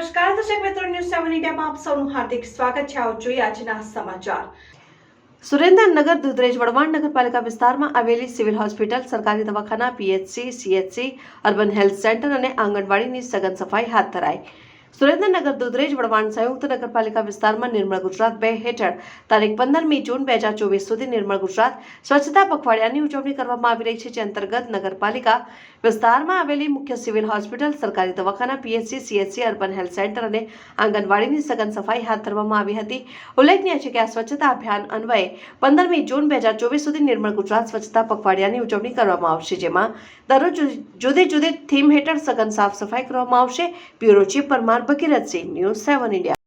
નમસ્કાર, દર્શક મિત્રો ન્યૂઝ સેવન ઇન્ડિયામાં આપ સૌનું હાર્દિક સ્વાગત છે. આવો જોઈએ આજના સમાચાર. સુરેન્દ્રનગર, દુધરેજ, વડવાણ નગરપાલિકા વિસ્તારમાં આવેલી સિવિલ હોસ્પિટલ, સરકારી દવાખાના, PHC, CHC, urban health centre અને આંગણવાડીની સઘન સફાઈ હાથ ધરાઈ. સુરેન્દ્રનગર દુધરેજ વડવાણ સંયુક્ત નગરપાલિકા વિસ્તારમાં નિર્મળ ગુજરાત બે હેઠળ તારીખ પંદરમી જૂન બે હજાર ચોવીસ સુધી નિર્મળ ગુજરાત સ્વચ્છતા પખવાડિયાની ઉજવણી કરવામાં આવી રહી છે, જે અંતર્ગત નગરપાલિકા વિસ્તારમાં આવેલી મુખ્ય સિવિલ હોસ્પિટલ, સરકારી દવાખાના, PHC, CHC, urban health centre અને આંગણવાડીની સઘન સફાઈ હાથ ધરવામાં આવી હતી. ઉલ્લેખનીય છે કે આ સ્વચ્છતા અભિયાન અન્વયે પંદરમી જૂન બે હજાર ચોવીસ સુધી નિર્મળ ગુજરાત સ્વચ્છતા પખવાડિયાની ઉજવણી કરવામાં આવશે, જેમાં દરરોજ જુદી જુદી થીમ હેઠળ સઘન સાફ સફાઈ કરવામાં આવશે. Bureau chief Parmar Bhagirathsinh news seven India